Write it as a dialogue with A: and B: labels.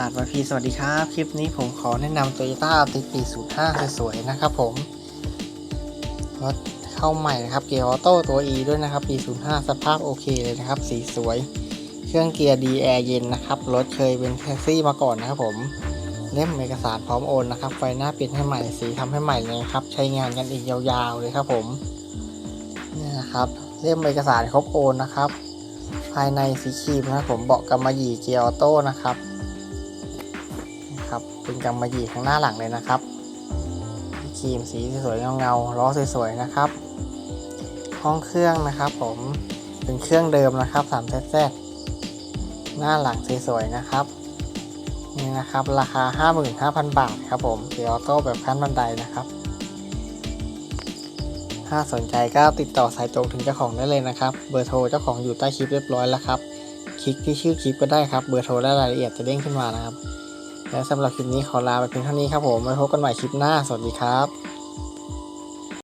A: ลาดวาพีสวัสดีครับ คลิปนี้ผมขอแนะนำ Toyota a ติปี05 สวยๆนะครับผมรถเข้าใหม่นะครับ เกียร์ออโต้ตัว E ด้วยนะครับ ปี 05 สภาพโอเคเลยนะครับ สีสวย เครื่องเกียร์ดีแอร์เย็นนะครับ รถเคยเป็นแท็กซี่มาก่อนนะครับผม เล่มเอกสารพร้อมโอนนะครับ ไฟหน้าเปลี่ยนให้ใหม่ สีทำให้ใหม่เลยครับ ใช้งานกันอีกยาวๆเลยครับผม นี่นะครับ เล่มเอกสารครบโอนนะครับ ภายในสีครีมนะครับผมเบาะกำมะหยี่เกียร์ออโต้นะครับ นะครับ เป็นกำมะหยี่ข้างหน้าหลังเลยนะครับครีมสีสวยๆเงาๆล้อสวยๆนะครับ ห้องเครื่องนะครับ ผมเป็นเครื่องเดิมนะครับ3 z z หน้าหลังสวยๆนะครับนี่นะครับราคา 55,000 บาทครับผมเกียร์ออโต้แบบขั้นบันไดนะครับ ถ้าสนใจก็ติดต่อสายตรงถึงเจ้าของได้เลยนะครับ เบอร์โทรเจ้าของอยู่ใต้คลิปเรียบร้อยแล้วครับ คลิกที่ชื่อคลิปก็ได้ครับ เบอร์โทรและรายละเอียดจะเด้งขึ้นมานะครับ และสำหรับคลิปนี้ขอลาไปเพียงเท่านี้ครับผมไว้พบกันใหม่คลิปหน้า สวัสดีครับ